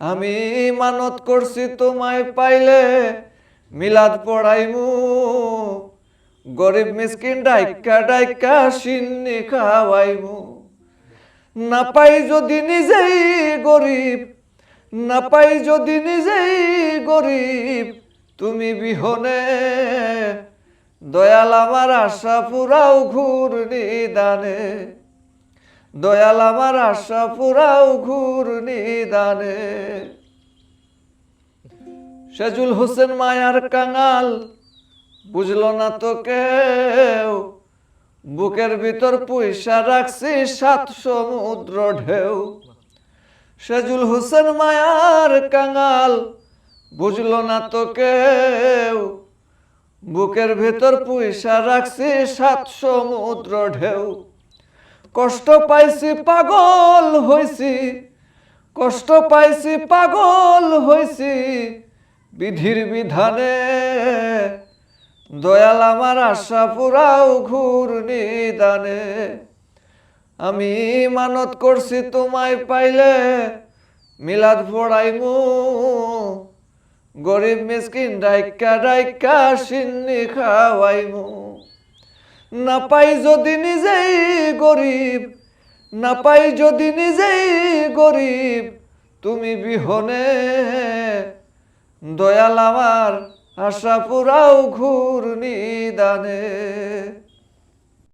আমি মানত করছি তোমায় পাইলে মিলাদ পড়াইমু। গরিব মিসকিন ডাইকা ডাইকা সিন্নি খাওয়াইমু। না পাই যদি নিজেই গরিব, না পাই যদি নিজেই গরিব, তুমি বিহনে দয়াল আমার আশা পুরাও ঘুর নিদানে। দয়াল আমার আশা পুরাও ঘুর নিদানে। সেজুল হোসেন মায়ার কাঙাল, বুঝলো না তো কেউ। বুকের ভিতর পয়সা রাখছি সাত সমুদ্র ঢেউ। সেজুল হোসেন মায়ার কাঙাল, বুঝলো না তো কেউ। বুকের ভিতর পয়সা রাখছি সাত সমুদ্র ঢেউ। কষ্ট পাইছি পাগল হইছি, কষ্ট পাইছি পাগল হইছি, বিধির বিধানে দয়াল আমার আশা পুরাও ঘুর নিদানে। আমি মানত করছি তোমায় পাইলে, মিলাদ পড়াইমু গরিব মিসকিন ডাইকা ডাইকা সিন্নি খাওয়াইমু। না পাই যদি নিজেই গরিব, না পাই যদি নিজেই গরিব, তুমি বিহনে দয়াল আমার আশা পুরাও ঘুর নিদানে